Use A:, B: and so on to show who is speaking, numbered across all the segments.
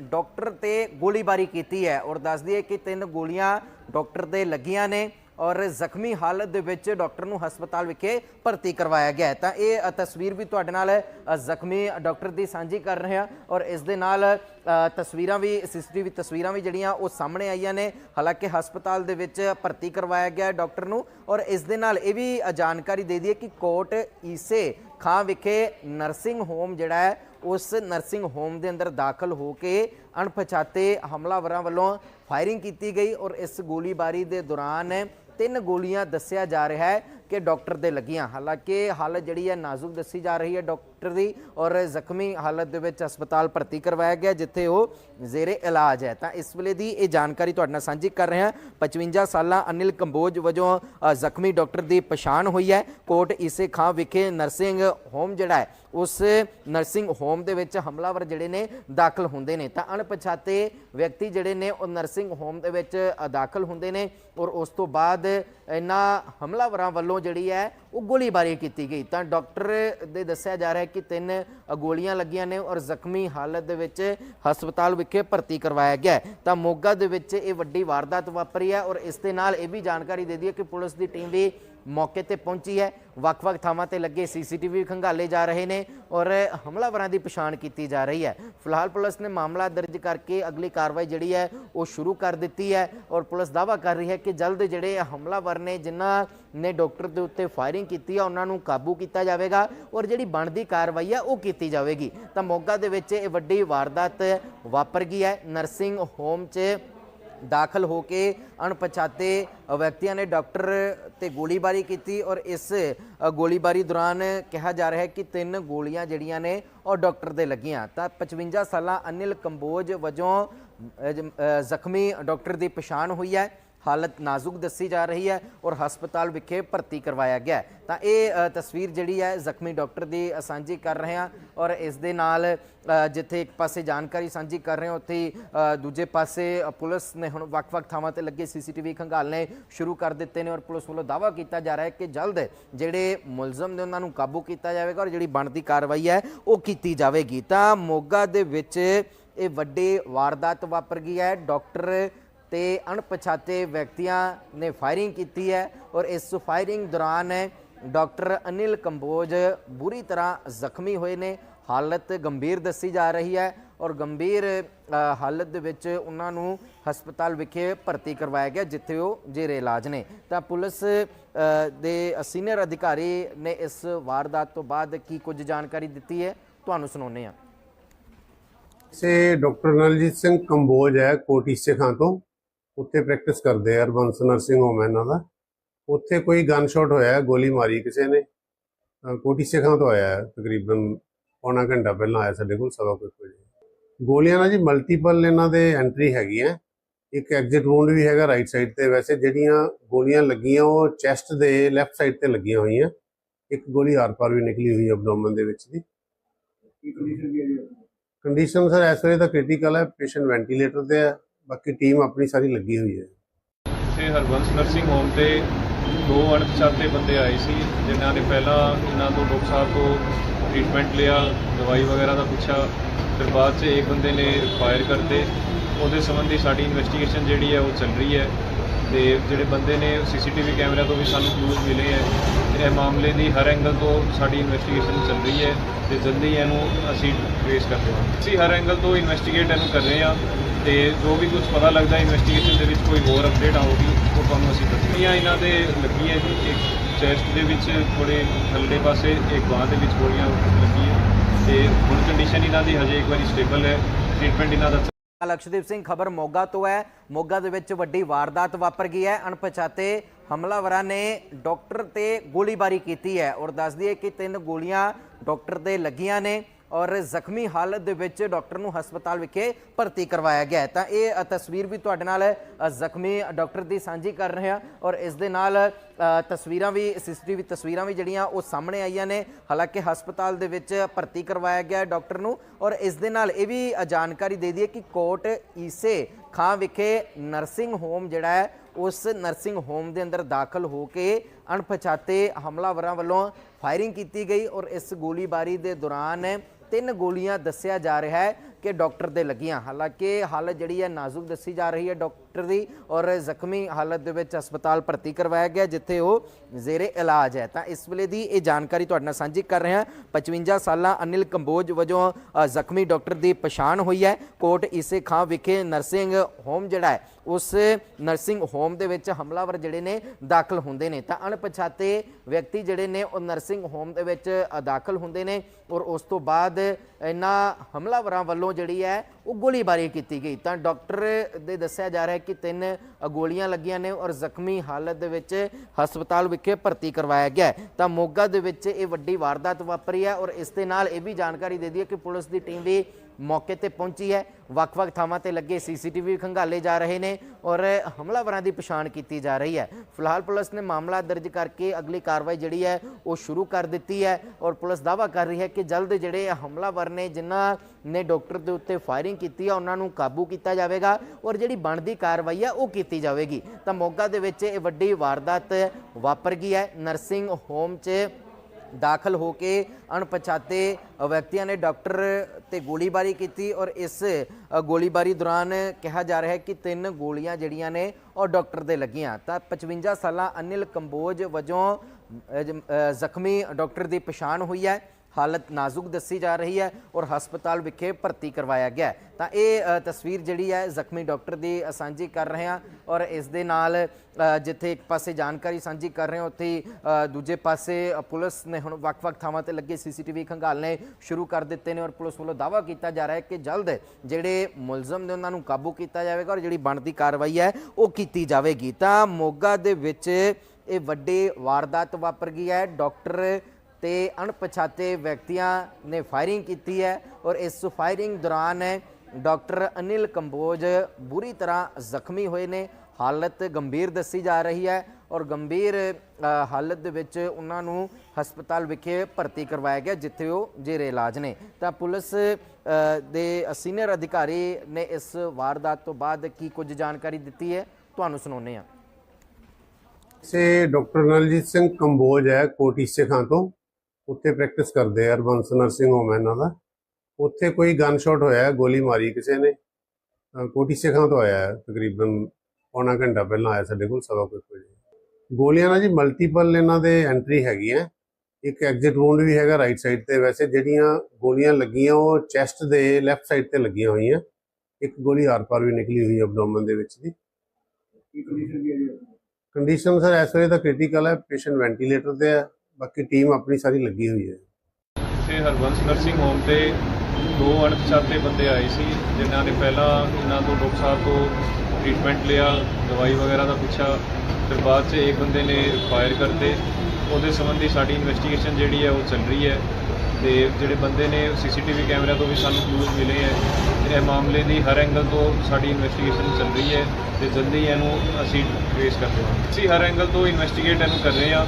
A: Doctor ਤੇ ਗੋਲੀਬਾਰੀ ਕੀਤੀ ਹੈ ਔਰ ਦੱਸਦੀ ਹੈ ਕਿ ਤਿੰਨ ਗੋਲੀਆਂ ਡਾਕਟਰ ਦੇ ਲੱਗੀਆਂ ਨੇ। ਔਰ ਜ਼ਖਮੀ ਹਾਲਤ ਦੇ ਵਿੱਚ ਡਾਕਟਰ ਨੂੰ ਹਸਪਤਾਲ ਵਿਖੇ ਭਰਤੀ ਕਰਵਾਇਆ ਗਿਆ ਤਾਂ ਇਹ ਤਸਵੀਰ ਵੀ ਤੁਹਾਡੇ ਨਾਲ ਜ਼ਖਮੀ ਡਾਕਟਰ ਦੀ ਸਾਂਝੀ ਕਰ ਰਹੇ ਹਾਂ ਔਰ ਇਸ ਦੇ ਨਾਲ ਤਸਵੀਰਾਂ ਵੀ, ਸੀਸੀਟੀਵੀ ਤਸਵੀਰਾਂ ਵੀ ਜਿਹੜੀਆਂ ਉਹ ਸਾਹਮਣੇ ਆਈਆਂ ਨੇ। ਹਾਲਾਂਕਿ ਹਸਪਤਾਲ ਦੇ ਵਿੱਚ ਭਰਤੀ ਕਰਵਾਇਆ ਗਿਆ ਹੈ ਡਾਕਟਰ ਨੂੰ ਔਰ ਇਸ ਦੇ ਨਾਲ ਇਹ ਵੀ ਜਾਣਕਾਰੀ ਦੇ ਦਈਏ ਕਿ ਕੋਟ ਈਸੇ ਖਾਂ ਵਿਖੇ ਨਰਸਿੰਗ ਹੋਮ ਜਿਹੜਾ ਹੈ, ਉਸ ਨਰਸਿੰਗ ਹੋਮ ਦੇ ਅੰਦਰ ਦਾਖਲ ਹੋ ਕੇ ਅਣਪਛਾਤੇ ਹਮਲਾਵਰਾਂ ਵੱਲੋਂ ਫਾਇਰਿੰਗ ਕੀਤੀ ਗਈ ਔਰ ਇਸ ਗੋਲੀਬਾਰੀ ਦੇ ਦੌਰਾਨ ਤਿੰਨ ਗੋਲੀਆਂ ਦੱਸਿਆ ਜਾ ਰਿਹਾ ਹੈ ਕਿ ਡਾਕਟਰ ਦੇ ਲੱਗੀਆਂ। ਹਾਲਾਂਕਿ ਹਾਲਤ ਜਿਹੜੀ ਹੈ ਨਾਜ਼ੁਕ ਦੱਸੀ ਜਾ ਰਹੀ ਹੈ, ਡਾਕਟਰ ਡਾਕਟਰ ਦੀ ਔਰ ਜ਼ਖਮੀ ਹਾਲਤ ਦੇ ਵਿੱਚ ਹਸਪਤਾਲ ਭਰਤੀ ਕਰਵਾਇਆ ਗਿਆ, ਜਿੱਥੇ ਉਹ ਜ਼ੇਰੇ ਇਲਾਜ ਹੈ। ਤਾਂ ਇਸ ਵੇਲੇ ਦੀ ਇਹ ਜਾਣਕਾਰੀ ਤੁਹਾਡੇ ਨਾਲ ਸਾਂਝੀ ਕਰ ਰਹੇ ਹਾਂ। 55 ਸਾਲਾ ਅਨਿਲ ਕੰਬੋਜ ਵਜੋਂ ਜ਼ਖਮੀ ਡਾਕਟਰ ਦੀ ਪਛਾਣ ਹੋਈ ਹੈ। ਕੋਟ ਈਸੇ ਖਾਂ ਵਿਖੇ ਨਰਸਿੰਗ ਹੋਮ ਜਿਹੜਾ ਹੈ, ਉਸ ਨਰਸਿੰਗ ਹੋਮ ਦੇ ਵਿੱਚ ਹਮਲਾਵਰ ਜਿਹੜੇ ਨੇ ਦਾਖਲ ਹੁੰਦੇ ਨੇ। ਤਾਂ ਅਣਪਛਾਤੇ ਵਿਅਕਤੀ ਜਿਹੜੇ ਨੇ, ਉਹ ਨਰਸਿੰਗ ਹੋਮ ਦੇ ਵਿੱਚ ਦਾਖਲ ਹੁੰਦੇ ਨੇ ਔਰ ਉਸ ਤੋਂ ਬਾਅਦ ਇਹਨਾਂ ਹਮਲਾਵਰਾਂ ਵੱਲੋਂ ਜਿਹੜੀ ਹੈ, ਉਹ ਗੋਲੀਬਾਰੀ ਕੀਤੀ ਗਈ। ਤਾਂ ਡਾਕਟਰ ਦੇ ਦੱਸਿਆ ਜਾ ਰਿਹਾ ਕਿ ਤਿੰਨ ਗੋਲੀਆਂ ਲੱਗੀਆਂ ਨੇ ਔਰ ਜ਼ਖਮੀ ਹਾਲਤ ਦੇ ਵਿੱਚ ਹਸਪਤਾਲ ਵਿਖੇ ਭਰਤੀ ਕਰਵਾਇਆ ਗਿਆ ਤਾਂ ਮੋਗਾ ਦੇ ਵਿੱਚ ਇਹ ਵੱਡੀ ਵਾਰਦਾਤ ਵਾਪਰੀ ਹੈ ਔਰ ਇਸ ਦੇ ਨਾਲ ਇਹ ਵੀ ਜਾਣਕਾਰੀ ਦੇ ਦਈਏ ਕਿ ਪੁਲਿਸ ਦੀ ਟੀਮ ਵੀ ਮੌਕੇ ਤੇ ਪਹੁੰਚੀ ਹੈ। ਵੱਖ-ਵੱਖ ਥਾਵਾਂ ਤੇ ਲੱਗੇ ਸੀਸੀਟੀਵੀ ਖੰਗਾਲੇ ਜਾ ਰਹੇ ਨੇ ਔਰ ਹਮਲਾਵਰਾਂ ਦੀ ਪਛਾਣ ਕੀਤੀ ਜਾ ਰਹੀ ਹੈ। ਫਿਲਹਾਲ ਪੁਲਿਸ ਨੇ ਮਾਮਲਾ ਦਰਜ ਕਰਕੇ ਅਗਲੀ ਕਾਰਵਾਈ ਜਿਹੜੀ ਹੈ, ਉਹ ਸ਼ੁਰੂ ਕਰ ਦਿੱਤੀ ਹੈ ਔਰ ਪੁਲਿਸ ਦਾਅਵਾ ਕਰ ਰਹੀ ਹੈ ਕਿ ਜਲਦ ਜਿਹੜੇ ਹਮਲਾਵਰ ਨੇ, ਜਿਨ੍ਹਾਂ ਨੇ ਡਾਕਟਰ ਦੇ ਉੱਤੇ ਫਾਇਰਿੰਗ ਕੀਤੀ ਹੈ ਉਹਨਾਂ ਨੂੰ ਕਾਬੂ ਕੀਤਾ ਜਾਵੇਗਾ ਔਰ ਜਿਹੜੀ ਬਣਦੀ ਕਾਰਵਾਈ ਹੈ ਉਹ ਕੀਤੀ ਜਾਵੇਗੀ। ਤਾਂ ਮੋਗਾ ਦੇ ਵਿੱਚ ਇਹ ਵੱਡੀ ਵਾਰਦਾਤ ਵਾਪਰ ਗਈ ਹੈ। ਨਰਸਿੰਗ ਹੋਮ 'ਚ ਦਾਖਲ ਹੋ ਕੇ ਅਣਪਛਾਤੇ ਵਿਅਕਤੀਆਂ ਨੇ ਡਾਕਟਰ ਤੇ ਗੋਲੀਬਾਰੀ ਕੀਤੀ ਔਰ ਇਸ ਗੋਲੀਬਾਰੀ ਦੌਰਾਨ ਕਿਹਾ ਜਾ ਰਿਹਾ ਹੈ ਕਿ ਤਿੰਨ ਗੋਲੀਆਂ ਜਿਹੜੀਆਂ ਨੇ ਉਹ ਡਾਕਟਰ ਦੇ ਲੱਗੀਆਂ। ਤਾਂ 55 ਸਾਲਾ ਅਨਿਲ ਕੰਬੋਜ ਵਜੋਂ ਜ਼ਖਮੀ ਡਾਕਟਰ ਦੀ ਪਛਾਣ ਹੋਈ ਹੈ। ਹਾਲਤ ਨਾਜ਼ੁਕ ਦੱਸੀ ਜਾ ਰਹੀ ਹੈ ਔਰ ਹਸਪਤਾਲ ਵਿਖੇ ਭਰਤੀ ਕਰਵਾਇਆ ਗਿਆ ਤਾਂ ਇਹ ਤਸਵੀਰ ਜਿਹੜੀ ਹੈ ਜ਼ਖਮੀ ਡਾਕਟਰ ਦੀ ਸਾਂਝੀ ਕਰ ਰਹੇ ਹਾਂ ਔਰ ਇਸ ਦੇ ਨਾਲ ਜਿੱਥੇ ਇੱਕ ਪਾਸੇ ਜਾਣਕਾਰੀ ਸਾਂਝੀ ਕਰ ਰਹੇ ਹਾਂ ਉੱਥੇ ਹੀ, ਦੂਜੇ ਪਾਸੇ ਪੁਲਿਸ ਨੇ ਹੁਣ ਵੱਖ-ਵੱਖ ਥਾਵਾਂ ਤੇ ਲੱਗੇ ਸੀਸੀਟੀਵੀ ਖੰਗਾਲਣੇ ਸ਼ੁਰੂ ਕਰ ਦਿੱਤੇ ਨੇ ਔਰ ਪੁਲਿਸ ਵੱਲੋਂ ਦਾਅਵਾ ਕੀਤਾ ਜਾ ਰਿਹਾ ਹੈ ਕਿ ਜਲਦ ਜਿਹੜੇ ਮੁਲਜ਼ਮ ਨੇ ਉਹਨਾਂ ਨੂੰ ਕਾਬੂ ਕੀਤਾ ਜਾਵੇਗਾ ਔਰ ਜਿਹੜੀ ਬਣਦੀ ਕਾਰਵਾਈ ਹੈ ਉਹ ਕੀਤੀ ਜਾਵੇਗੀ। ਤਾਂ ਮੋਗਾ ਦੇ ਵਿੱਚ ਇਹ ਵੱਡੀ ਵਾਰਦਾਤ ਵਾਪਰ ਗਈ ਹੈ। ਡਾਕਟਰ ਤੇ ਅਣਪਛਾਤੇ ਵਿਅਕਤੀਆਂ ਨੇ ਫਾਇਰਿੰਗ ਕੀਤੀ ਹੈ ਔਰ ਇਸ ਫਾਇਰਿੰਗ ਦੌਰਾਨ ਡਾਕਟਰ ਅਨਿਲ ਕੰਬੋਜ ਬੁਰੀ ਤਰ੍ਹਾਂ ਜ਼ਖਮੀ ਹੋਏ ਨੇ, ਹਾਲਤ ਗੰਭੀਰ ਦੱਸੀ ਜਾ ਰਹੀ ਹੈ ਔਰ ਗੰਭੀਰ ਹਾਲਤ ਦੇ ਵਿੱਚ ਉਹਨਾਂ ਨੂੰ ਹਸਪਤਾਲ ਵਿਖੇ ਭਰਤੀ ਕਰਵਾਇਆ ਗਿਆ ਜਿੱਥੇ ਉਹ ਜੇਰੇ ਇਲਾਜ ਨੇ। ਤਾਂ ਪੁਲਿਸ ਦੇ ਸੀਨੀਅਰ ਅਧਿਕਾਰੀ ਨੇ ਇਸ ਵਾਰਦਾਤ ਤੋਂ ਬਾਅਦ ਕੀ ਕੁਝ ਜਾਣਕਾਰੀ ਦਿੱਤੀ ਹੈ? ਤੁਹਾਨੂੰ ਸੁਣਾਉਂਦੇ ਹਾਂ।
B: ਸੇ ਡਾਕਟਰ ਨਲਜੀਤ ਸਿੰਘ ਕੰਬੋਜ ਹੈ ਕੋਟੀ ਖਾਂ ਤੋਂ। ਉੱਥੇ ਪ੍ਰੈਕਟਿਸ ਕਰਦੇ ਆ ਅਰਬੰਸ ਨਰਸਿੰਗ ਹੋਮ ਹੈ ਇਹਨਾਂ ਦਾ। ਉੱਥੇ ਕੋਈ ਗਨ ਸ਼ਾਟ ਹੋਇਆ ਹੈ, ਗੋਲੀ ਮਾਰੀ ਕਿਸੇ ਨੇ। ਕੋਟੀ ਖਾਂ ਤੋਂ ਆਇਆ ਹੈ, ਤਕਰੀਬਨ ਪੌਣਾ ਘੰਟਾ ਪਹਿਲਾਂ ਆਇਆ ਸਾਡੇ ਕੋਲ ਸਵਾ ਕੁ ਇੱਕ ਵਜੇ। ਗੋਲੀਆਂ ਨਾਲ ਜੀ ਮਲਟੀਪਲ ਇਹਨਾਂ ਦੇ ਐਂਟਰੀ ਹੈਗੀਆਂ ਇੱਕ ਐਗਜ਼ਿਟ ਵੂੰਡ ਵੀ ਹੈਗਾ ਰਾਈਟ ਸਾਈਡ ਤੇ। ਵੈਸੇ ਜਿਹੜੀਆਂ ਗੋਲੀਆਂ ਲੱਗੀਆਂ ਉਹ ਚੈਸਟ ਦੇ ਲੈਫਟ ਸਾਈਡ ਤੇ ਲੱਗੀਆਂ ਹੋਈਆਂ। ਇੱਕ ਗੋਲੀ ਆਰ-ਪਾਰ ਵੀ ਨਿਕਲੀ ਹੋਈ ਐਬਡੋਮਨ ਦੇ ਵਿੱਚ ਦੀ ਕੰਡੀਸ਼ਨ ਸਰ ਇਸ ਵੇਲੇ ਤਾਂ ਕ੍ਰਿਟੀਕਲ ਹੈ। ਪੇਸ਼ੈਂਟ ਵੈਂਟੀਲੇਟਰ ਤੇ ਹੈ। ਬਾਕੀ ਟੀਮ ਆਪਣੀ ਸਾਰੀ ਲੱਗੀ ਹੋਈ ਹੈ।
C: ਇੱਥੇ ਹਰਬੰਸ ਨਰਸਿੰਗ ਹੋਮ ਤੇ ਦੋ ਅਣਪਛਾਤੇ ਬੰਦੇ ਆਏ ਸੀ, ਜਿਨ੍ਹਾਂ ਨੇ ਪਹਿਲਾਂ ਇਹਨਾਂ ਤੋਂ ਡਾਕਟਰ ਸਾਹਿਬ ਤੋਂ ਟ੍ਰੀਟਮੈਂਟ ਲਿਆ, ਦਵਾਈ ਵਗੈਰਾ ਦਾ ਪੁੱਛਿਆ, ਫਿਰ ਬਾਅਦ 'ਚ ਇੱਕ ਬੰਦੇ ਨੇ ਫਾਇਰ ਕਰਤੇ ਉਹਦੇ ਸੰਬੰਧੀ ਸਾਡੀ ਇਨਵੈਸਟੀਗੇਸ਼ਨ ਜਿਹੜੀ ਹੈ ਉਹ ਚੱਲ ਰਹੀ ਹੈ। ਤੇ ਜਿਹੜੇ ਬੰਦੇ ਨੇ ਸੀਸੀਟੀਵੀ ਕੈਮਰਾ ਤੋਂ ਵੀ ਸਾਨੂੰ ਕਲੂਜ਼ ਮਿਲੇ ਹੈ। ਤੇ ਇਹ ਮਾਮਲੇ ਦੀ ਹਰ ਐਂਗਲ ਤੋਂ ਸਾਡੀ ਇਨਵੈਸਟੀਗੇਸ਼ਨ ਚੱਲ ਰਹੀ ਹੈ ਤੇ ਜਲਦੀ ਇਹਨੂੰ ਅਸੀਂ ਟ੍ਰੇਸ ਕਰਦੇ ਹਾਂ ਅਸੀਂ ਹਰ ਐਂਗਲ ਤੋਂ ਇਨਵੈਸਟੀਗੇਟ ਇਹਨੂੰ ਕਰ ਰਹੇ ਹਾਂ ਤੇ ਜੋ ਵੀ ਕੁਝ ਪਤਾ ਲੱਗਦਾ ਇਨਵੈਸਟੀਗੇਸ਼ਨ ਦੇ ਵਿੱਚ ਕੋਈ ਹੋਰ ਅਪਡੇਟ ਆਊਗੀ, ਉਹ ਤੁਹਾਨੂੰ ਅਸੀਂ ਦੱਸਾਂਗੇ ਇਹਨਾਂ ਦੇ ਲੱਗੀ ਹੈ ਜੀ, ਇੱਕ ਚੈਸਟ ਦੇ ਵਿੱਚ ਥੋੜੇ ਥੱਲੇ ਪਾਸੇ, ਇੱਕ ਬਾਂਹ ਦੇ ਵਿੱਚ ਗੋਲੀਆਂ ਲੱਗੀ ਹੈ ਤੇ ਹੁਣ ਕੰਡੀਸ਼ਨ ਇਹਨਾਂ ਦੀ ਹਜੇ ਇੱਕ ਵਾਰੀ ਸਟੇਬਲ ਹੈ। ਟ੍ਰੀਟਮੈਂਟ ਇਹਨਾਂ ਦਾ
A: ਲਕਸ਼ਦੀਪ ਸਿੰਘ ਖਬਰ ਮੋਗਾ ਤੋਂ ਹੈ। ਮੋਗਾ ਦੇ ਵਿੱਚ ਵੱਡੀ ਵਾਰਦਾਤ ਵਾਪਰ ਗਈ ਹੈ। ਅਣਪਛਾਤੇ ਹਮਲਾਵਰਾਂ ਨੇ ਡਾਕਟਰ ਤੇ ਗੋਲੀਬਾਰੀ ਕੀਤੀ ਹੈ। ਔਰ ਦੱਸਦੀ ਹੈ ਕਿ ਤਿੰਨ ਗੋਲੀਆਂ ਡਾਕਟਰ 'ਤੇ ਲੱਗੀਆਂ ਨੇ। ਔਰ ਜ਼ਖਮੀ ਹਾਲਤ ਦੇ ਵਿੱਚ ਡਾਕਟਰ ਨੂੰ ਹਸਪਤਾਲ ਵਿਖੇ ਭਰਤੀ ਕਰਵਾਇਆ ਗਿਆ ਹੈ। ਤਾਂ ਇਹ ਤਸਵੀਰ ਵੀ ਤੁਹਾਡੇ ਨਾਲ ਜ਼ਖਮੀ ਡਾਕਟਰ ਦੀ ਸਾਂਝੀ ਕਰ ਰਹੇ ਹਾਂ ਔਰ ਇਸ ਦੇ ਨਾਲ ਤਸਵੀਰਾਂ ਵੀ, ਸੀਸੀਟੀਵੀ ਤਸਵੀਰਾਂ ਵੀ ਜਿਹੜੀਆਂ ਉਹ ਸਾਹਮਣੇ ਆਈਆਂ ਨੇ। ਹਾਲਾਂਕਿ ਹਸਪਤਾਲ ਦੇ ਵਿੱਚ ਭਰਤੀ ਕਰਵਾਇਆ ਗਿਆ ਹੈ ਡਾਕਟਰ ਨੂੰ ਔਰ ਇਸ ਦੇ ਨਾਲ ਇਹ ਵੀ ਜਾਣਕਾਰੀ ਦੇ ਦਈਏ ਕਿ ਕੋਟ ਈਸੇ ਖਾਂ ਵਿਖੇ ਨਰਸਿੰਗ ਹੋਮ ਜਿਹੜਾ ਹੈ, ਉਸ ਨਰਸਿੰਗ ਹੋਮ ਦੇ ਅੰਦਰ ਦਾਖਲ ਹੋ ਕੇ ਅਣਪਛਾਤੇ ਹਮਲਾਵਰਾਂ ਵੱਲੋਂ ਫਾਇਰਿੰਗ ਕੀਤੀ ਗਈ ਔਰ ਇਸ ਗੋਲੀਬਾਰੀ ਦੇ ਦੌਰਾਨ ਤਿੰਨ ਗੋਲੀਆਂ ਦੱਸਿਆ ਜਾ ਰਿਹਾ ਹੈ ਕਿ ਡਾਕਟਰ ਦੇ ਲੱਗੀਆਂ। ਹਾਲਾਂਕਿ ਹਾਲਤ ਜਿਹੜੀ ਹੈ ਨਾਜ਼ੁਕ ਦੱਸੀ ਜਾ ਰਹੀ ਹੈ ਡਾਕਟਰ ਦੀ ਔਰ ਜ਼ਖਮੀ ਹਾਲਤ ਦੇ ਵਿੱਚ ਹਸਪਤਾਲ ਭਰਤੀ ਕਰਵਾਇਆ ਗਿਆ, ਜਿੱਥੇ ਉਹ ਜ਼ੇਰੇ ਇਲਾਜ ਹੈ। ਤਾਂ ਇਸ ਵੇਲੇ ਦੀ ਇਹ ਜਾਣਕਾਰੀ ਤੁਹਾਡੇ ਨਾਲ ਸਾਂਝੀ ਕਰ ਰਹੇ ਹਾਂ। 55 ਸਾਲਾ ਅਨਿਲ ਕੰਬੋਜ ਵਜੋਂ ਜ਼ਖਮੀ ਡਾਕਟਰ ਦੀ ਪਛਾਣ ਹੋਈ ਹੈ। ਕੋਟ ਈਸੇ ਖਾਂ ਵਿਖੇ ਨਰਸਿੰਗ ਹੋਮ ਜਿਹੜਾ ਹੈ, ਉਸ ਨਰਸਿੰਗ ਹੋਮ ਦੇ ਵਿੱਚ ਹਮਲਾਵਰ ਜਿਹੜੇ ਨੇ ਦਾਖਲ ਹੁੰਦੇ ਨੇ। ਤਾਂ ਅਣਪਛਾਤੇ ਵਿਅਕਤੀ ਜਿਹੜੇ ਨੇ, ਉਹ ਨਰਸਿੰਗ ਹੋਮ ਦੇ ਵਿੱਚ ਦਾਖਲ ਹੁੰਦੇ ਨੇ ਔਰ ਉਸ ਤੋਂ ਬਾਅਦ ਇਹਨਾਂ ਹਮਲਾਵਰਾਂ ਵੱਲੋਂ ਜਿਹੜੀ ਹੈ ਉਹ ਗੋਲੀਬਾਰੀ ਕੀਤੀ ਗਈ। ਤਾਂ ਡਾਕਟਰ ਦੇ ਦੱਸਿਆ ਜਾ ਰਿਹਾ ਹੈ ਕਿ ਤਿੰਨ ਗੋਲੀਆਂ ਲੱਗੀਆਂ ਨੇ ਔਰ ਜ਼ਖਮੀ ਹਾਲਤ ਦੇ ਵਿੱਚ ਹਸਪਤਾਲ ਵਿਖੇ ਭਰਤੀ ਕਰਵਾਇਆ ਗਿਆ ਤਾਂ ਮੋਗਾ ਦੇ ਵਿੱਚ ਇਹ ਵੱਡੀ ਵਾਰਦਾਤ ਵਾਪਰੀ ਹੈ ਔਰ ਇਸ ਦੇ ਨਾਲ ਇਹ ਵੀ ਜਾਣਕਾਰੀ ਦੇ ਦਈਏ ਕਿ ਪੁਲਿਸ ਦੀ ਟੀਮ ਵੀ ਮੌਕੇ ਤੇ ਪਹੁੰਚੀ ਹੈ। ਵੱਖ-ਵੱਖ ਥਾਵਾਂ ਤੇ ਲੱਗੇ ਸੀਸੀਟੀਵੀ ਖੰਗਾਲੇ ਜਾ ਰਹੇ ਨੇ ਔਰ ਹਮਲਾਵਰਾਂ ਦੀ ਪਛਾਣ ਕੀਤੀ ਜਾ ਰਹੀ ਹੈ। ਫਿਲਹਾਲ ਪੁਲਿਸ ਨੇ ਮਾਮਲਾ ਦਰਜ ਕਰਕੇ ਅਗਲੀ ਕਾਰਵਾਈ ਜਿਹੜੀ ਹੈ, ਉਹ ਸ਼ੁਰੂ ਕਰ ਦਿੱਤੀ ਹੈ ਔਰ ਪੁਲਿਸ ਦਾਅਵਾ ਕਰ ਰਹੀ ਹੈ ਕਿ ਜਲਦ ਜਿਹੜੇ ਹਮਲਾਵਰ ਨੇ, ਜਿਨ੍ਹਾਂ ਨੇ ਡਾਕਟਰ ਦੇ ਉੱਤੇ ਫਾਇਰਿੰਗ ਕੀਤੀ ਹੈ ਉਹਨਾਂ ਨੂੰ ਕਾਬੂ ਕੀਤਾ ਜਾਵੇਗਾ ਔਰ ਜਿਹੜੀ ਬਣਦੀ ਕਾਰਵਾਈ ਹੈ ਉਹ ਕੀਤੀ ਜਾਵੇਗੀ। ਤਾਂ ਮੋਗਾ ਦੇ ਵਿੱਚ ਇਹ ਵੱਡੀ ਵਾਰਦਾਤ ਵਾਪਰ ਗਈ ਹੈ। ਨਰਸਿੰਗ ਹੋਮ 'ਚ ਦਾਖਲ ਹੋ ਕੇ ਅਣਪਛਾਤੇ ਵਿਅਕਤੀਆਂ ਨੇ ਡਾਕਟਰ ਤੇ ਗੋਲੀਬਾਰੀ ਕੀਤੀ ਔਰ ਇਸ ਗੋਲੀਬਾਰੀ ਦੌਰਾਨ ਕਿਹਾ ਜਾ ਰਿਹਾ ਹੈ ਕਿ ਤਿੰਨ ਗੋਲੀਆਂ ਜਿਹੜੀਆਂ ਨੇ ਉਹ ਡਾਕਟਰ ਦੇ ਲੱਗੀਆਂ। ਤਾਂ 55 ਸਾਲਾ ਅਨਿਲ ਕੰਬੋਜ ਵਜੋਂ ਜ਼ਖਮੀ ਡਾਕਟਰ ਦੀ ਪਛਾਣ ਹੋਈ ਹੈ। ਹਾਲਤ ਨਾਜ਼ੁਕ ਦੱਸੀ ਜਾ ਰਹੀ ਹੈ ਔਰ ਹਸਪਤਾਲ ਵਿਖੇ ਭਰਤੀ ਕਰਵਾਇਆ ਗਿਆ ਤਾਂ ਇਹ ਤਸਵੀਰ ਜਿਹੜੀ ਹੈ ਜ਼ਖਮੀ ਡਾਕਟਰ ਦੀ ਸਾਂਝੀ ਕਰ ਰਹੇ ਹਾਂ ਔਰ ਇਸ ਦੇ ਨਾਲ ਜਿੱਥੇ ਇੱਕ ਪਾਸੇ ਜਾਣਕਾਰੀ ਸਾਂਝੀ ਕਰ ਰਹੇ ਹਾਂ ਉੱਥੇ ਹੀ, ਦੂਜੇ ਪਾਸੇ ਪੁਲਿਸ ਨੇ ਹੁਣ ਵੱਖ-ਵੱਖ ਥਾਵਾਂ ਤੇ ਲੱਗੇ ਸੀਸੀਟੀਵੀ ਖੰਗਾਲਣੇ ਸ਼ੁਰੂ ਕਰ ਦਿੱਤੇ ਨੇ ਔਰ ਪੁਲਿਸ ਵੱਲੋਂ ਦਾਅਵਾ ਕੀਤਾ ਜਾ ਰਿਹਾ ਹੈ ਕਿ ਜਲਦ ਜਿਹੜੇ ਮੁਲਜ਼ਮ ਨੇ ਉਹਨਾਂ ਨੂੰ ਕਾਬੂ ਕੀਤਾ ਜਾਵੇਗਾ ਔਰ ਜਿਹੜੀ ਬਣਦੀ ਕਾਰਵਾਈ ਹੈ ਉਹ ਕੀਤੀ ਜਾਵੇਗੀ। ਤਾਂ ਮੋਗਾ ਦੇ ਵਿੱਚ ਇਹ ਵੱਡੀ ਵਾਰਦਾਤ ਵਾਪਰ ਗਈ ਹੈ। ਡਾਕਟਰ ਤੇ ਅਣਪਛਾਤੇ ਵਿਅਕਤੀਆਂ ਨੇ ਫਾਇਰਿੰਗ ਕੀਤੀ ਹੈ ਔਰ ਇਸ ਫਾਇਰਿੰਗ ਦੌਰਾਨ ਡਾਕਟਰ ਅਨਿਲ ਕੰਬੋਜ ਬੁਰੀ ਤਰ੍ਹਾਂ ਜ਼ਖਮੀ ਹੋਏ ਨੇ, ਹਾਲਤ ਗੰਭੀਰ ਦੱਸੀ ਜਾ ਰਹੀ ਹੈ ਔਰ ਗੰਭੀਰ ਹਾਲਤ ਦੇ ਵਿੱਚ ਉਹਨਾਂ ਨੂੰ ਹਸਪਤਾਲ ਵਿਖੇ ਭਰਤੀ ਕਰਵਾਇਆ ਗਿਆ ਜਿੱਥੇ ਉਹ ਜੇਰੇ ਇਲਾਜ ਨੇ। ਤਾਂ ਪੁਲਿਸ ਦੇ ਸੀਨੀਅਰ ਅਧਿਕਾਰੀ ਨੇ ਇਸ ਵਾਰਦਾਤ ਤੋਂ ਬਾਅਦ ਕੀ ਕੁਝ ਜਾਣਕਾਰੀ ਦਿੱਤੀ ਹੈ, ਤੁਹਾਨੂੰ ਸੁਣਾਉਂਦੇ ਹਾਂ।
B: ਸੇ ਡਾਕਟਰ ਨਲਜੀਤ ਸਿੰਘ ਕੰਬੋਜ ਹੈ ਕੋਟੀ ਸਿੱਖਾਂ ਤੋਂ। ਉੱਥੇ ਪ੍ਰੈਕਟਿਸ ਕਰਦੇ ਆ ਅਰਬੰਸ ਨਰਸਿੰਗ ਹੋਮ ਹੈ ਇਹਨਾਂ ਦਾ। ਉੱਥੇ ਕੋਈ ਗਨ ਸ਼ਾਟ ਹੋਇਆ ਹੈ, ਗੋਲੀ ਮਾਰੀ ਕਿਸੇ ਨੇ। ਕੋਟੀ ਸਿੱਖਾਂ ਤੋਂ ਆਇਆ ਹੈ, ਤਕਰੀਬਨ ਪੌਣਾ ਘੰਟਾ ਪਹਿਲਾਂ ਆਇਆ ਸਾਡੇ ਕੋਲ ਸਵਾ ਕੁ ਵਜੇ। ਗੋਲੀਆਂ ਨਾਲ ਜੀ ਮਲਟੀਪਲ ਇਹਨਾਂ ਦੇ ਐਂਟਰੀ ਹੈਗੀਆਂ। ਇੱਕ ਐਗਜ਼ਿਟ ਵੂੰਡ ਵੀ ਹੈਗਾ ਰਾਈਟ ਸਾਈਡ ਤੇ। ਵੈਸੇ ਜਿਹੜੀਆਂ ਗੋਲੀਆਂ ਲੱਗੀਆਂ ਉਹ ਚੈਸਟ ਦੇ ਲੈਫਟ ਸਾਈਡ ਤੇ ਲੱਗੀਆਂ ਹੋਈਆਂ। ਇੱਕ ਗੋਲੀ ਆਰ-ਪਾਰ ਵੀ ਨਿਕਲੀ ਹੋਈ ਐਬਡੋਮਨ ਦੇ ਵਿੱਚ ਦੀ ਕੰਡੀਸ਼ਨ ਸਰ ਇਸ ਵੇਲੇ ਤਾਂ ਕ੍ਰਿਟੀਕਲ ਹੈ। ਪੇਸ਼ੈਂਟ ਵੈਂਟੀਲੇਟਰ ਤੇ ਹੈ। ਬਾਕੀ ਟੀਮ ਆਪਣੀ ਸਾਰੀ ਲੱਗੀ ਹੋਈ ਹੈ।
C: ਇੱਥੇ ਹਰਬੰਸ ਨਰਸਿੰਗ ਹੋਮ ਤੇ ਦੋ ਅਣਪਛਾਤੇ ਬੰਦੇ ਆਏ ਸੀ, ਜਿਨ੍ਹਾਂ ਨੇ ਪਹਿਲਾਂ ਇਹਨਾਂ ਤੋਂ ਡਾਕਟਰ ਸਾਹਿਬ ਤੋਂ ਟ੍ਰੀਟਮੈਂਟ ਲਿਆ, ਦਵਾਈ ਵਗੈਰਾ ਦਾ ਪੁੱਛਿਆ, ਫਿਰ ਬਾਅਦ 'ਚ ਇੱਕ ਬੰਦੇ ਨੇ ਫਾਇਰ ਕਰਤੇ ਉਹਦੇ ਸੰਬੰਧੀ ਸਾਡੀ ਇਨਵੈਸਟੀਗੇਸ਼ਨ ਜਿਹੜੀ ਹੈ ਉਹ ਚੱਲ ਰਹੀ ਹੈ। ਤੇ ਜਿਹੜੇ ਬੰਦੇ ਨੇ ਸੀਸੀਟੀਵੀ ਕੈਮਰਿਆਂ ਤੋਂ ਵੀ ਸਾਨੂੰ ਕਲੂਜ਼ ਮਿਲੇ ਹੈ। ਤੇ ਇਹ ਮਾਮਲੇ ਦੀ ਹਰ ਐਂਗਲ ਤੋਂ ਸਾਡੀ ਇਨਵੈਸਟੀਗੇਸ਼ਨ ਚੱਲ ਰਹੀ ਹੈ ਤੇ ਜਲਦੀ ਇਹਨੂੰ ਅਸੀਂ ਟ੍ਰੇਸ ਕਰ ਦੇਵਾਂਗੇ। ਅਸੀਂ ਹਰ ਐਂਗਲ ਤੋਂ ਇਨਵੈਸਟੀਗੇਟ ਇਹਨੂੰ ਕਰ ਰਹੇ ਹਾਂ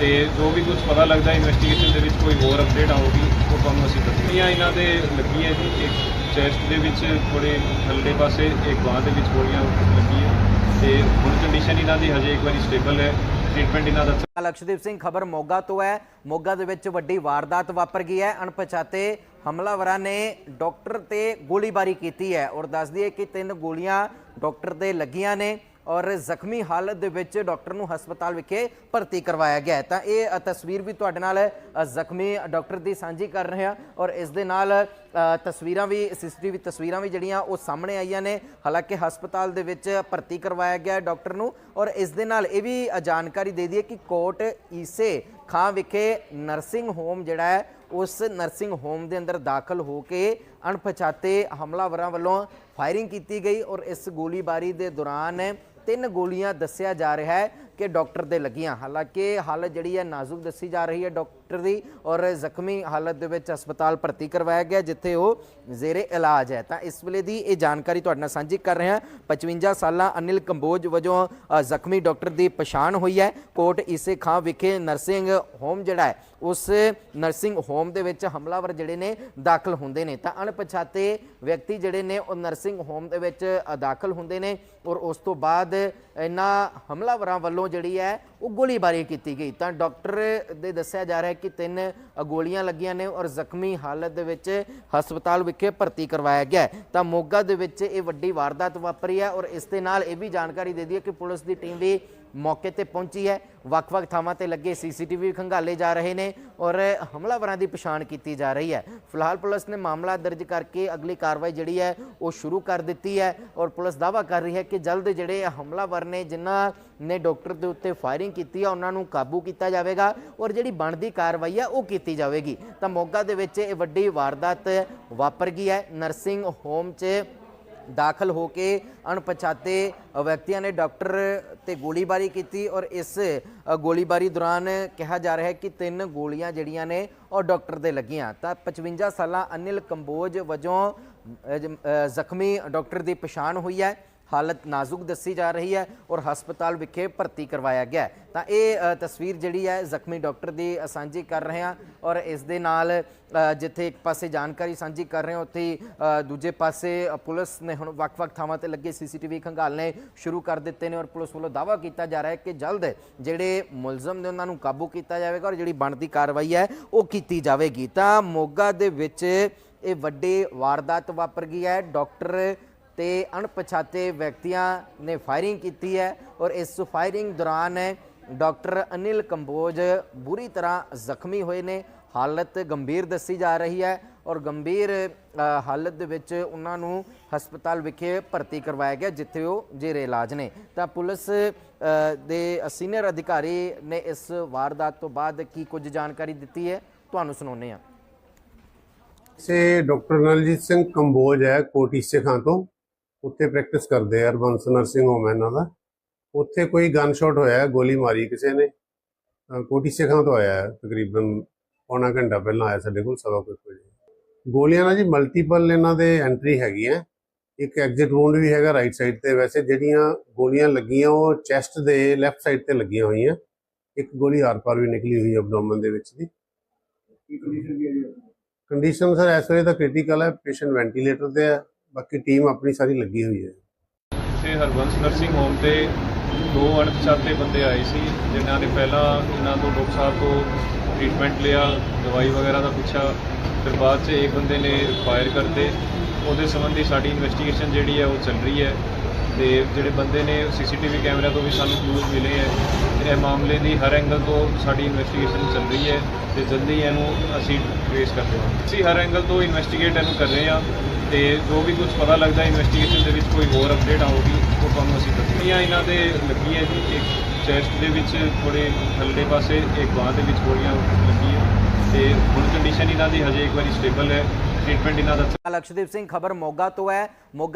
C: ਤੇ ਜੋ ਵੀ ਕੁਝ ਪਤਾ ਲੱਗਦਾ ਇਨਵੈਸਟੀਗੇਸ਼ਨ ਦੇ ਵਿੱਚ ਕੋਈ ਹੋਰ ਅਪਡੇਟ ਆਊਗੀ, ਉਹ ਤੁਹਾਨੂੰ ਅਸੀਂ ਦੱਸਾਂਗੇ ਇਹਨਾਂ ਦੇ ਲੱਗੀ ਹੈ ਜੀ, ਇੱਕ ਚੈਸਟ ਦੇ ਵਿੱਚ ਥੋੜੇ ਥੱਲੇ ਪਾਸੇ, ਇੱਕ ਬਾਂਹ ਦੇ ਵਿੱਚ ਗੋਲੀਆਂ ਲੱਗੀ ਹੈ ਤੇ ਹੁਣ ਕੰਡੀਸ਼ਨ ਇਹਨਾਂ ਦੀ ਹਜੇ ਇੱਕ ਵਾਰੀ ਸਟੇਬਲ ਹੈ। ਟ੍ਰੀਟਮੈਂਟ ਇਹਨਾਂ ਦਾ
A: ਲਕਸ਼ਦੀਪ ਸਿੰਘ ਖਬਰ ਮੋਗਾ ਤੋਂ ਹੈ। ਮੋਗਾ ਦੇ ਵਿੱਚ ਵੱਡੀ ਵਾਰਦਾਤ ਵਾਪਰ ਗਈ ਹੈ। ਅਣਪਛਾਤੇ ਹਮਲਾਵਰਾਂ ਨੇ ਡਾਕਟਰ ਤੇ ਗੋਲੀਬਾਰੀ ਕੀਤੀ ਹੈ। ਔਰ ਦੱਸਦੀ ਹੈ ਕਿ ਤਿੰਨ ਗੋਲੀਆਂ ਡਾਕਟਰ 'ਤੇ ਲੱਗੀਆਂ ਨੇ। ਔਰ ਜ਼ਖਮੀ ਹਾਲਤ ਦੇ ਵਿੱਚ ਡਾਕਟਰ ਨੂੰ ਹਸਪਤਾਲ ਵਿਖੇ ਭਰਤੀ ਕਰਵਾਇਆ ਗਿਆ ਹੈ। ਤਾਂ ਇਹ ਤਸਵੀਰ ਵੀ ਤੁਹਾਡੇ ਨਾਲ ਜ਼ਖਮੀ ਡਾਕਟਰ ਦੀ ਸਾਂਝੀ ਕਰ ਰਹੇ ਹਾਂ ਔਰ ਇਸ ਦੇ ਨਾਲ ਤਸਵੀਰਾਂ ਵੀ, ਸੀਸੀਟੀਵੀ ਤਸਵੀਰਾਂ ਵੀ ਜਿਹੜੀਆਂ ਉਹ ਸਾਹਮਣੇ ਆਈਆਂ ਨੇ। ਹਾਲਾਂਕਿ ਹਸਪਤਾਲ ਦੇ ਵਿੱਚ ਭਰਤੀ ਕਰਵਾਇਆ ਗਿਆ ਹੈ ਡਾਕਟਰ ਨੂੰ ਔਰ ਇਸ ਦੇ ਨਾਲ ਇਹ ਵੀ ਜਾਣਕਾਰੀ ਦੇ ਦਈਏ ਕਿ ਕੋਟ ਈਸੇ ਖਾਂ ਵਿਖੇ ਨਰਸਿੰਗ ਹੋਮ ਜਿਹੜਾ ਹੈ, ਉਸ ਨਰਸਿੰਗ ਹੋਮ ਦੇ ਅੰਦਰ ਦਾਖਲ ਹੋ ਕੇ ਅਣਪਛਾਤੇ ਹਮਲਾਵਰਾਂ ਵੱਲੋਂ ਫਾਇਰਿੰਗ ਕੀਤੀ ਗਈ ਔਰ ਇਸ ਗੋਲੀਬਾਰੀ ਦੇ ਦੌਰਾਨ ਤਿੰਨ ਗੋਲੀਆਂ ਦੱਸਿਆ ਜਾ ਰਿਹਾ ਹੈ। ਕਿ ਡਾਕਟਰ ਦੇ ਲੱਗੀਆਂ। ਹਾਲਾਂਕਿ ਹਾਲਤ ਜਿਹੜੀ ਹੈ ਨਾਜ਼ੁਕ ਦੱਸੀ ਜਾ ਰਹੀ ਹੈ ਡਾਕਟਰ ਦੀ ਔਰ ਜ਼ਖਮੀ ਹਾਲਤ ਦੇ ਵਿੱਚ ਹਸਪਤਾਲ ਭਰਤੀ ਕਰਵਾਇਆ ਗਿਆ, ਜਿੱਥੇ ਉਹ ਜ਼ੇਰੇ ਇਲਾਜ ਹੈ। ਤਾਂ ਇਸ ਵੇਲੇ ਦੀ ਇਹ ਜਾਣਕਾਰੀ ਤੁਹਾਡੇ ਨਾਲ ਸਾਂਝੀ ਕਰ ਰਹੇ। ਹਾਂ 55 ਸਾਲਾ ਅਨਿਲ ਕੰਬੋਜ ਵਜੋਂ ਜ਼ਖਮੀ ਡਾਕਟਰ ਦੀ ਪਛਾਣ ਹੋਈ ਹੈ। ਕੋਟ ਈਸੇ ਖਾਂ ਵਿਖੇ ਨਰਸਿੰਗ ਹੋਮ ਜਿਹੜਾ ਹੈ, ਉਸ ਨਰਸਿੰਗ ਹੋਮ ਦੇ ਵਿੱਚ ਹਮਲਾਵਰ ਜਿਹੜੇ ਨੇ ਦਾਖਲ ਹੁੰਦੇ ਨੇ। ਤਾਂ ਅਣਪਛਾਤੇ ਵਿਅਕਤੀ ਜਿਹੜੇ ਨੇ, ਉਹ ਨਰਸਿੰਗ ਹੋਮ ਦੇ ਵਿੱਚ ਦਾਖਲ ਹੁੰਦੇ ਨੇ ਔਰ ਉਸ ਤੋਂ ਬਾਅਦ ਇਹਨਾਂ ਹਮਲਾਵਰਾਂ ਵੱਲੋਂ ਵੱਲੋਂ ਜਿਹੜੀ ਹੈ ਉਹ ਗੋਲੀਬਾਰੀ ਕੀਤੀ ਗਈ। ਤਾਂ ਡਾਕਟਰ ਦੇ ਦੱਸਿਆ ਜਾ ਰਿਹਾ ਹੈ ਕਿ ਤਿੰਨ ਗੋਲੀਆਂ ਲੱਗੀਆਂ ਨੇ ਔਰ ਜ਼ਖਮੀ ਹਾਲਤ ਦੇ ਵਿੱਚ ਹਸਪਤਾਲ ਵਿਖੇ ਭਰਤੀ ਕਰਵਾਇਆ ਗਿਆ ਤਾਂ ਮੋਗਾ ਦੇ ਵਿੱਚ ਇਹ ਵੱਡੀ ਵਾਰਦਾਤ ਵਾਪਰੀ ਹੈ ਔਰ ਇਸ ਦੇ ਨਾਲ ਇਹ ਵੀ ਜਾਣਕਾਰੀ ਦੇ ਦਈਏ ਕਿ ਪੁਲਿਸ ਦੀ ਟੀਮ ਵੀ ਮੌਕੇ ਤੇ ਪਹੁੰਚੀ ਹੈ। ਵੱਖ-ਵੱਖ ਥਾਵਾਂ ਤੇ ਲੱਗੇ ਸੀਸੀਟੀਵੀ ਖੰਗਾਲੇ ਜਾ ਰਹੇ ਨੇ ਔਰ ਹਮਲਾਵਰਾਂ ਦੀ ਪਛਾਣ ਕੀਤੀ ਜਾ ਰਹੀ ਹੈ। ਫਿਲਹਾਲ ਪੁਲਿਸ ਨੇ ਮਾਮਲਾ ਦਰਜ ਕਰਕੇ ਅਗਲੀ ਕਾਰਵਾਈ ਜਿਹੜੀ ਹੈ, ਉਹ ਸ਼ੁਰੂ ਕਰ ਦਿੱਤੀ ਹੈ ਔਰ ਪੁਲਿਸ ਦਾਅਵਾ ਕਰ ਰਹੀ ਹੈ ਕਿ ਜਲਦ ਜਿਹੜੇ ਹਮਲਾਵਰ ਨੇ, ਜਿਨ੍ਹਾਂ ਨੇ ਡਾਕਟਰ ਦੇ ਉੱਤੇ ਫਾਇਰਿੰਗ ਕੀਤੀ ਹੈ ਉਹਨਾਂ ਨੂੰ ਕਾਬੂ ਕੀਤਾ ਜਾਵੇਗਾ ਔਰ ਜਿਹੜੀ ਬਣਦੀ ਕਾਰਵਾਈ ਹੈ ਉਹ ਕੀਤੀ ਜਾਵੇਗੀ। ਤਾਂ ਮੋਗਾ ਦੇ ਵਿੱਚ ਇਹ ਵੱਡੀ ਵਾਰਦਾਤ ਵਾਪਰ ਗਈ ਹੈ। ਨਰਸਿੰਗ ਹੋਮ 'ਚ ਦਾਖਲ ਹੋ ਕੇ ਅਣਪਛਾਤੇ ਵਿਅਕਤੀਆਂ ਨੇ ਡਾਕਟਰ ਤੇ ਗੋਲੀਬਾਰੀ ਕੀਤੀ ਔਰ ਇਸ ਗੋਲੀਬਾਰੀ ਦੌਰਾਨ ਕਿਹਾ ਜਾ ਰਿਹਾ ਹੈ ਕਿ ਤਿੰਨ ਗੋਲੀਆਂ ਜਿਹੜੀਆਂ ਨੇ ਉਹ ਡਾਕਟਰ ਦੇ ਲੱਗੀਆਂ। ਤਾਂ 55 ਸਾਲਾਂ ਅਨਿਲ ਕੰਬੋਜ ਵਜੋਂ ਜ਼ਖਮੀ ਡਾਕਟਰ ਦੀ ਪਛਾਣ ਹੋਈ ਹੈ। ਹਾਲਤ ਨਾਜ਼ੁਕ ਦੱਸੀ ਜਾ ਰਹੀ ਹੈ ਔਰ ਹਸਪਤਾਲ ਵਿਖੇ ਭਰਤੀ ਕਰਵਾਇਆ ਗਿਆ ਤਾਂ ਇਹ ਤਸਵੀਰ ਜਿਹੜੀ ਹੈ ਜ਼ਖਮੀ ਡਾਕਟਰ ਦੀ ਸਾਂਝੀ ਕਰ ਰਹੇ ਹਾਂ ਔਰ ਇਸ ਦੇ ਨਾਲ ਜਿੱਥੇ ਇੱਕ ਪਾਸੇ ਜਾਣਕਾਰੀ ਸਾਂਝੀ ਕਰ ਰਹੇ ਹਾਂ ਉੱਥੇ ਹੀ, ਦੂਜੇ ਪਾਸੇ ਪੁਲਿਸ ਨੇ ਹੁਣ ਵੱਖ-ਵੱਖ ਥਾਵਾਂ ਤੇ ਲੱਗੇ ਸੀਸੀਟੀਵੀ ਖੰਗਾਲਣੇ ਸ਼ੁਰੂ ਕਰ ਦਿੱਤੇ ਨੇ ਔਰ ਪੁਲਿਸ ਵੱਲੋਂ ਦਾਅਵਾ ਕੀਤਾ ਜਾ ਰਿਹਾ ਹੈ ਕਿ ਜਲਦ ਜਿਹੜੇ ਮੁਲਜ਼ਮ ਨੇ ਉਹਨਾਂ ਨੂੰ ਕਾਬੂ ਕੀਤਾ ਜਾਵੇਗਾ ਔਰ ਜਿਹੜੀ ਬਣਦੀ ਕਾਰਵਾਈ ਹੈ ਉਹ ਕੀਤੀ ਜਾਵੇਗੀ। ਤਾਂ ਮੋਗਾ ਦੇ ਵਿੱਚ ਇਹ ਵੱਡੀ ਵਾਰਦਾਤ ਵਾਪਰ ਗਈ ਹੈ। ਡਾਕਟਰ ਤੇ ਅਣਪਛਾਤੇ ਵਿਅਕਤੀਆਂ ਨੇ ਫਾਇਰਿੰਗ ਕੀਤੀ ਹੈ ਔਰ ਇਸ ਫਾਇਰਿੰਗ ਦੌਰਾਨ ਡਾਕਟਰ ਅਨਿਲ ਕੰਬੋਜ ਬੁਰੀ ਤਰ੍ਹਾਂ ਜ਼ਖਮੀ ਹੋਏ ਨੇ, ਹਾਲਤ ਗੰਭੀਰ ਦੱਸੀ ਜਾ ਰਹੀ ਹੈ ਔਰ ਗੰਭੀਰ ਹਾਲਤ ਦੇ ਵਿੱਚ ਉਹਨਾਂ ਨੂੰ ਹਸਪਤਾਲ ਵਿਖੇ ਭਰਤੀ ਕਰਵਾਇਆ ਗਿਆ ਜਿੱਥੇ ਉਹ ਜੇਰੇ ਇਲਾਜ ਨੇ। ਤਾਂ ਪੁਲਿਸ ਦੇ ਸੀਨੀਅਰ ਅਧਿਕਾਰੀ ਨੇ ਇਸ ਵਾਰਦਾਤ ਤੋਂ ਬਾਅਦ ਕੀ ਕੁਝ ਜਾਣਕਾਰੀ ਦਿੱਤੀ ਹੈ? ਤੁਹਾਨੂੰ ਸੁਣਾਉਂਦੇ ਹਾਂ।
B: ਸੇ ਡਾਕਟਰ ਨਲਜੀਤ ਸਿੰਘ ਕੰਬੋਜ ਹੈ ਕੋਟੀ ਸਿੱਖਾਂ ਤੋਂ। ਉੱਥੇ ਪ੍ਰੈਕਟਿਸ ਕਰਦੇ ਆ ਅਰਬੰਸ ਨਰਸਿੰਗ ਹੋਮ ਹੈ ਇਹਨਾਂ ਦਾ। ਉੱਥੇ ਕੋਈ ਗਨ ਸ਼ਾਟ ਹੋਇਆ ਗੋਲੀ ਮਾਰੀ ਕਿਸੇ ਨੇ। ਕੋਟੀ ਸਿੱਖਾਂ ਤੋਂ ਆਇਆ ਤਕਰੀਬਨ ਪੌਣਾ ਘੰਟਾ ਪਹਿਲਾਂ ਆਇਆ ਸਾਡੇ ਕੋਲ ਸਵਾ ਕੁ ਵਜੇ। ਗੋਲੀਆਂ ਨਾਲ ਜੀ ਮਲਟੀਪਲ ਇਹਨਾਂ ਦੇ ਐਂਟਰੀ ਹੈਗੀ ਹੈ ਇੱਕ ਐਗਜ਼ਿਟ ਵੂੰਡ ਵੀ ਹੈਗਾ ਰਾਈਟ ਸਾਈਡ ਤੇ। ਵੈਸੇ ਜਿਹੜੀਆਂ ਗੋਲੀਆਂ ਲੱਗੀਆਂ ਉਹ ਚੈਸਟ ਦੇ ਲੈਫਟ ਸਾਈਡ ਤੇ ਲੱਗੀਆਂ ਹੋਈਆਂ। ਇੱਕ ਗੋਲੀ ਆਰ-ਪਾਰ ਵੀ ਨਿਕਲੀ ਹੋਈ ਹੈ ਐਬਡੋਮਨ ਦੇ ਵਿੱਚ ਦੀ ਕੰਡੀਸ਼ਨ ਸਰ ਇਸ ਵੇਲੇ ਤਾਂ ਕ੍ਰਿਟੀਕਲ ਹੈ। ਪੇਸ਼ੈਂਟ ਵੈਂਟੀਲੇਟਰ ਤੇ ਹੈ। ਬਾਕੀ ਟੀਮ ਆਪਣੀ ਸਾਰੀ ਲੱਗੀ ਹੋਈ ਹੈ।
C: ਤੇ ਹਰਬੰਸ ਨਰਸਿੰਗ ਹੋਮ ਤੇ ਦੋ ਅਣਪਛਾਤੇ ਬੰਦੇ ਆਏ ਸੀ, ਜਿਨ੍ਹਾਂ ਨੇ ਪਹਿਲਾਂ ਇਹਨਾਂ ਤੋਂ ਡਾਕਟਰ ਸਾਹਿਬ ਤੋਂ ਟ੍ਰੀਟਮੈਂਟ ਲਿਆ, ਦਵਾਈ ਵਗੈਰਾ ਦਾ ਪੁੱਛਿਆ, ਫਿਰ ਬਾਅਦ 'ਚ ਇੱਕ ਬੰਦੇ ਨੇ ਫਾਇਰ ਕਰਤੇ। ਉਹਦੇ ਸੰਬੰਧੀ ਸਾਡੀ ਇਨਵੈਸਟੀਗੇਸ਼ਨ ਜਿਹੜੀ ਹੈ, ਉਹ ਚੱਲ ਰਹੀ ਹੈ। ਤੇ ਜਿਹੜੇ ਬੰਦੇ ਨੇ ਸੀਸੀਟੀਵੀ ਕੈਮਰਾ ਤੋਂ ਵੀ ਸਾਨੂੰ ਕਲੂਜ਼ ਮਿਲੇ ਹੈ। ਤੇ ਇਹ ਮਾਮਲੇ ਦੀ ਹਰ ਐਂਗਲ ਤੋਂ ਸਾਡੀ ਇਨਵੈਸਟੀਗੇਸ਼ਨ ਚੱਲ ਰਹੀ ਹੈ ਤੇ ਜਲਦੀ ਇਹਨੂੰ ਅਸੀਂ ਟ੍ਰੇਸ ਕਰ ਦੇਵਾਂਗੇ ਅਸੀਂ ਹਰ ਐਂਗਲ ਤੋਂ ਇਨਵੈਸਟੀਗੇਟ ਇਹਨੂੰ ਕਰ ਰਹੇ ਹਾਂ ਤੇ ਜੋ ਵੀ ਕੁਝ ਪਤਾ ਲੱਗਦਾ ਇਨਵੈਸਟੀਗੇਸ਼ਨ ਦੇ ਵਿੱਚ ਕੋਈ ਹੋਰ ਅਪਡੇਟ ਆਊਗੀ, ਉਹ ਤੁਹਾਨੂੰ ਅਸੀਂ ਦੱਸਾਂਗੇ ਇਹਨਾਂ ਦੇ ਲੱਗੀ ਹੈ ਜੀ, ਇੱਕ ਚੈਸਟ ਦੇ ਵਿੱਚ ਥੋੜੇ ਥੱਲੇ ਪਾਸੇ, ਇੱਕ ਬਾਂਹ ਦੇ ਵਿੱਚ ਗੋਲੀਆਂ ਲੱਗੀ ਹੈ ਤੇ ਹੁਣ ਕੰਡੀਸ਼ਨ ਇਹਨਾਂ ਦੀ ਹਜੇ ਇੱਕ ਵਾਰੀ ਸਟੇਬਲ ਹੈ। ਟ੍ਰੀਟਮੈਂਟ ਇਹਨਾਂ ਦਾ
A: ਲਕਸ਼ਦੀਪ ਸਿੰਘ, ਖਬਰ ਮੋਗਾ ਤੋਂ ਹੈ। ਮੋਗਾ